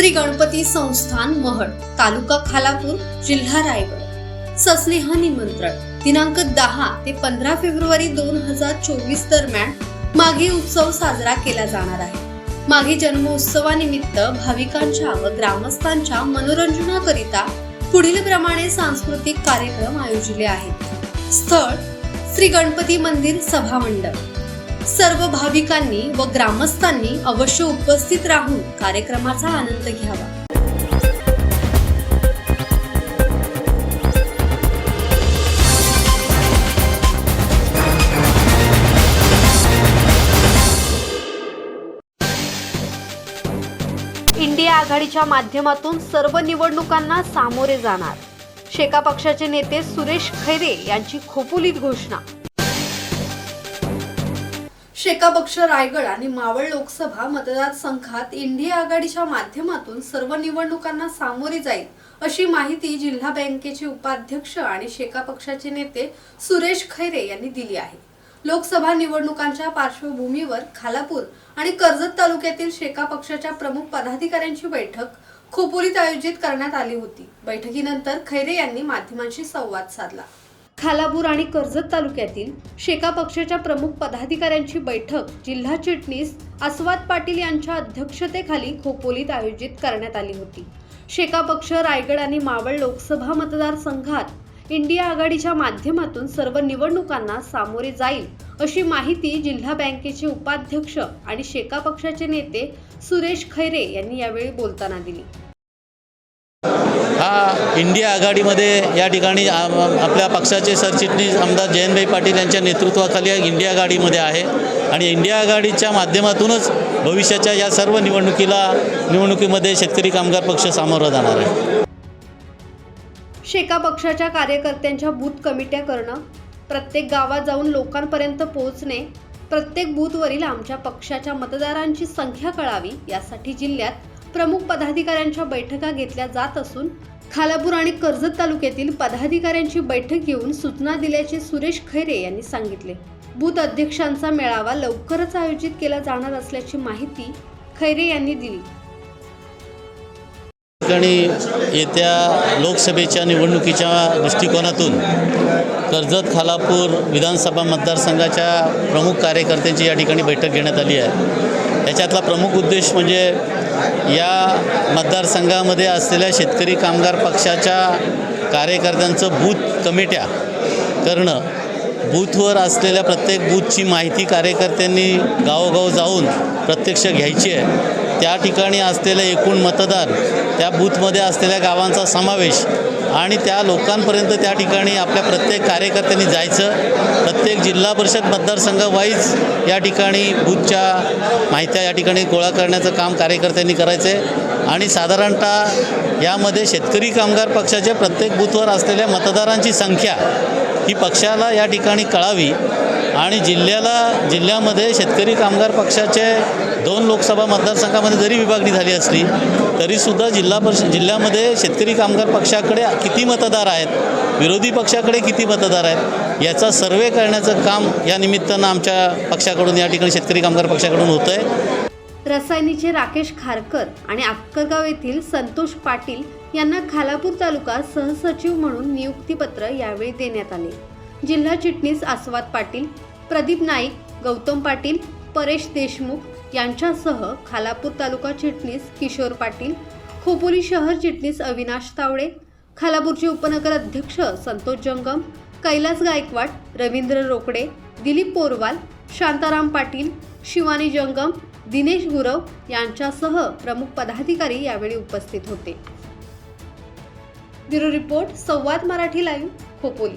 श्री गणपती संस्थान महड तालुका खालापूर जिल्हा रायगड. सस्नेह निमंत्रण दिनांक दहा ते पंधरा फेब्रुवारी दोन हजार चोवीस दरम्यान माघी उत्सव साजरा केला जाणार आहे. माघी जन्मोत्सवानिमित्त भाविकांच्या व ग्रामस्थांच्या मनोरंजनाकरिता पुढील प्रमाणे सांस्कृतिक कार्यक्रम आयोजिले आहेत. स्थळ श्री गणपती मंदिर सभामंडप. सर्व भाविकांनी व ग्रामस्थांनी अवश्य उपस्थित राहून कार्यक्रमाचा आनंद घ्यावा. इंडिया आघाडीच्या माध्यमातून सर्व निवडणुकांना सामोरे जाणार. शेका पक्षाचे नेते सुरेश खैरे यांची खोपुलीत घोषणा. शेका पक्ष रायगड आणि मावळ लोकसभा मतदारसंघात इंडिया आघाडीच्या माध्यमातून सर्व निवडणुकांना सामोरे जाईल अशी माहिती जिल्हा बँकेचे उपाध्यक्ष आणि शेका पक्षाचे नेते सुरेश खैरे यांनी दिली आहे. लोकसभा निवडणुकांच्या पार्श्वभूमीवर खालापूर आणि कर्जत तालुक्यातील शेका पक्षाच्या प्रमुख पदाधिकाऱ्यांची बैठक खोपोलीत आयोजित करण्यात आली होती. बैठकीनंतर खैरे यांनी माध्यमांशी संवाद साधला. खालापूर आणि कर्जत तालुक्यातील शेका पक्षाच्या प्रमुख पदाधिकाऱ्यांची बैठक जिल्हा चिटणीस अस्वाद पाटील यांच्या अध्यक्षतेखाली खोपोलीत आयोजित करण्यात आली होती. शेका पक्ष रायगड आणि मावळ लोकसभा मतदारसंघात इंडिया आघाडीच्या माध्यमातून सर्व निवडणुकांना सामोरे जाईल अशी माहिती जिल्हा बँकेचे उपाध्यक्ष आणि शेका पक्षाचे नेते सुरेश खैरे यांनी यावेळी बोलताना दिली. हा इंडिया आघाडीमध्ये या ठिकाणी आपल्या पक्षाचे सरचिटणीस आमदार जयंतभाई पाटील यांच्या नेतृत्वाखाली इंडिया आघाडीमध्ये आहे. आणि इंडिया आघाडीच्या माध्यमातूनच भविष्याच्या या सर्व निवडणुकीला निवडणुकीमध्ये शेतकरी कामगार पक्ष सामोरं जाणार आहे. शेका पक्षाच्या कार्यकर्त्यांच्या बूथ कमिट्या करणं प्रत्येक गावात जाऊन लोकांपर्यंत पोहोचणे प्रत्येक बूथवरील आमच्या पक्षाच्या मतदारांची संख्या कळावी यासाठी जिल्ह्यात प्रमुख पदाधिकाऱ्यांच्या बैठका घेतल्या जात असून खालापूर आणि कर्जत तालुक्यातील पदाधिकाऱ्यांची बैठक घेऊन सूचना दिल्याचे सुरेश खैरे यांनी सांगितले. बूथ अध्यक्षांचा मेळावा लवकरच आयोजित केला जाणार असल्याची माहिती खैरे यांनी दिली. ठिकाणी येत्या लोकसभेच्या निवडणुकीच्या दृष्टिकोनातून कर्जत खालापूर विधानसभा मतदारसंघाच्या प्रमुख कार्यकर्त्यांची या ठिकाणी बैठक घेण्यात आली आहे. याच्यातला प्रमुख उद्देश म्हणजे या मतदारसंघामध्ये असलेल्या शेतकरी कामगार पक्षाच्या कार्यकर्त्यांचं बूथ कमिट्या करणं बूथवर असलेल्या प्रत्येक बूथची माहिती कार्यकर्त्यांनी गावोगाव जाऊन प्रत्यक्ष घ्यायची आहे. त्या ठिकाणी असलेले एकूण मतदार त्या बूथमध्ये असलेल्या गावांचा समावेश आणि त्या लोकांपर्यंत त्या ठिकाणी आपल्या प्रत्येक कार्यकर्त्यांनी जायचं. प्रत्येक जिल्हा परिषद मतदारसंघ वाईज या ठिकाणी बूथच्या माहित्या या ठिकाणी गोळा करण्याचं काम कार्यकर्त्यांनी करायचं आहे आणि साधारणतः यामध्ये शेतकरी कामगार पक्षाच्या प्रत्येक बूथवर असलेल्या मतदारांची संख्या ही पक्षाला या ठिकाणी कळावी. आणि जिल्ह्याला जिल्ह्यामध्ये शेतकरी कामगार पक्षाचे दोन लोकसभा मतदारसंघामध्ये जरी विभागणी झाली असली तरीसुद्धा जिल्हा परिषद जिल्ह्यामध्ये शेतकरी कामगार पक्षाकडे किती मतदार आहेत? विरोधी पक्षाकडे किती मतदार आहेत? याचा सर्वे करण्याचं काम या निमित्तानं आमच्या पक्षाकडून या ठिकाणी शेतकरी कामगार पक्षाकडून होतं आहे रसायनीचे राकेश खारकर आणि अक्करगाव येथील संतोष पाटील यांना खालापूर तालुका सहसचिव म्हणून नियुक्तीपत्र यावेळी देण्यात आले. जिल्हा चिटणीस आस्वाद पाटील प्रदीप नाईक गौतम पाटील परेश देशमुख यांच्यासह खालापूर तालुका चिटणीस किशोर पाटील खोपोली शहर चिटणीस अविनाश तावडे खालापूरचे उपनगर अध्यक्ष संतोष जंगम कैलास गायकवाड रवींद्र रोकडे दिलीप पोरवाल शांताराम पाटील शिवानी जंगम दिनेश गुरव यांच्यासह प्रमुख पदाधिकारी यावेळी उपस्थित होते. Bureau report Samvad Marathi live Khopoli.